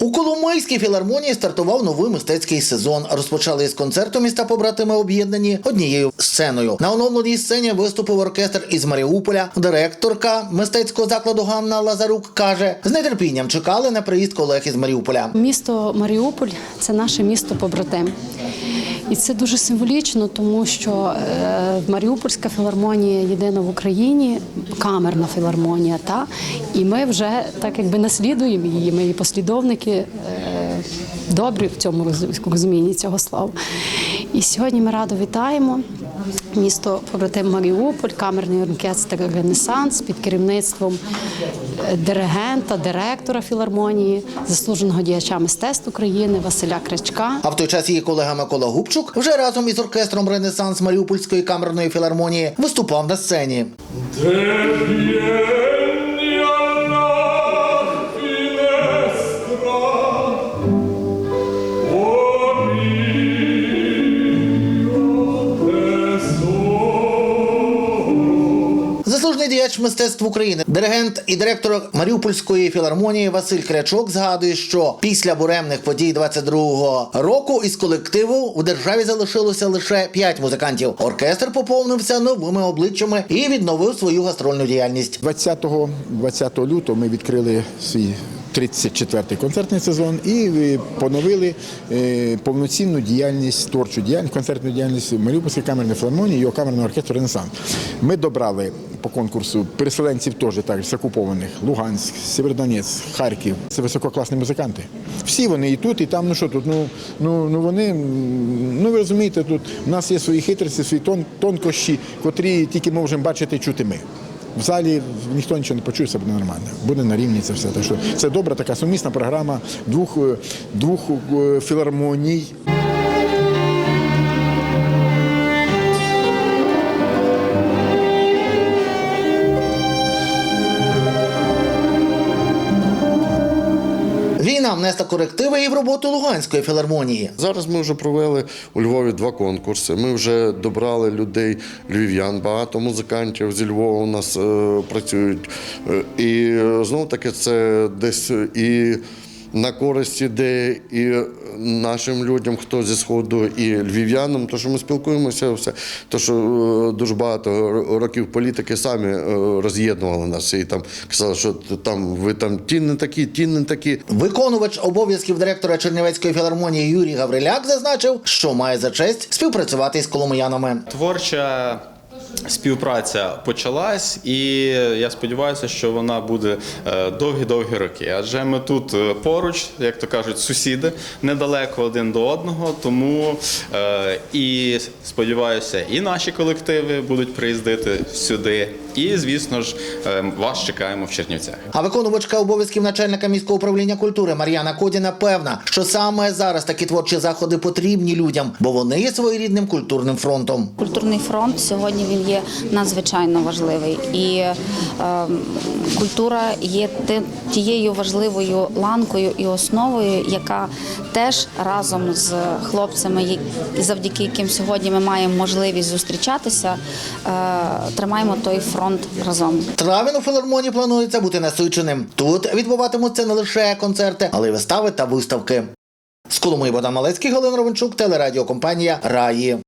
У Коломийській філармонії стартував новий мистецький сезон. Розпочали із концерту міста побратими об'єднані однією сценою. На оновленій сцені виступив оркестр із Маріуполя. Директорка мистецького закладу Ганна Лазарук каже: з нетерпінням чекали на приїзд колег із Маріуполя. Місто Маріуполь це наше місто побратим. І це дуже символічно, тому що е, Маріупольська філармонія єдина в Україні, камерна філармонія, та і ми вже так якби наслідуємо її. Ми її послідовники е, добрі в цьому роз- розумінні цього слова. І сьогодні ми радо вітаємо місто побратим Маріуполь, камерний оркестр Ренесанс під керівництвом е, диригента, директора філармонії, заслуженого діяча мистецтв України Василя Кричка. А в той час її колега Микола Губчук вже разом із оркестром Ренесанс Маріупольської камерної філармонії виступав на сцені. Tesoro. Діяч мистецтв України, диригент і директор Маріупольської філармонії Василь Крячок згадує, що після буремних подій 22-го року із колективу в державі залишилося лише п'ять музикантів. Оркестр поповнився новими обличчями і відновив свою гастрольну діяльність. 20, 20 лютого ми відкрили свій 34-й концертний сезон і е, поновили е, повноцінну діяльність, творчу діяльність, концертну діяльність Маріупольської камерної філармонії його камерного оркестру Ренесанс. Ми добрали по конкурсу переселенців теж так з окупованих Луганськ, Сєвєродонець, Харків. Це висококласні музиканти. Всі вони і тут, і там. Ну що тут? Ну ну ну вони ну ви розумієте, тут у нас є свої хитрості, свої тон, тонкощі, котрі тільки можемо бачити і чути ми. В залі ніхто нічого не почує, все буде нормально. Буде на рівні це все. Так що це добра така сумісна програма двох, е, двох е, філармоній. Війна внесла корективи і в роботу Луганської філармонії. Зараз ми вже провели у Львові два конкурси. Ми вже добрали людей львів'ян, багато музикантів зі Львова у нас е, працюють. Е, і знову таки це десь і на користь іде і нашим людям, хто зі сходу, і львів'янам, то що ми спілкуємося, все то що е, дуже багато років політики самі е, роз'єднували нас і там казали, що там ви там ті не такі, ті не такі. Виконувач обов'язків директора Чернівецької філармонії Юрій Гавриляк зазначив, що має за честь співпрацювати із коломиянами. Творча співпраця почалась, і я сподіваюся, що вона буде е, довгі-довгі роки. Адже ми тут е, поруч, як то кажуть, сусіди недалеко один до одного. Тому е, і сподіваюся, і наші колективи будуть приїздити сюди. І, звісно ж, е, вас чекаємо в Чернівцях. А виконувачка обов'язків начальника міського управління культури Мар'яна Кодіна певна, що саме зараз такі творчі заходи потрібні людям, бо вони є своєрідним культурним фронтом. Культурний фронт сьогодні він є надзвичайно важливий, і е, культура є тією важливою ланкою і основою, яка теж разом з хлопцями, які- завдяки яким сьогодні ми маємо можливість зустрічатися, е, тримаємо той фронт разом. Травень у філармонії планується бути насиченим. Тут відбуватимуться не лише концерти, але й вистави та виставки. З Коломиї Богдан Малецький, Галина Ровенчук, телерадіокомпанія Раї.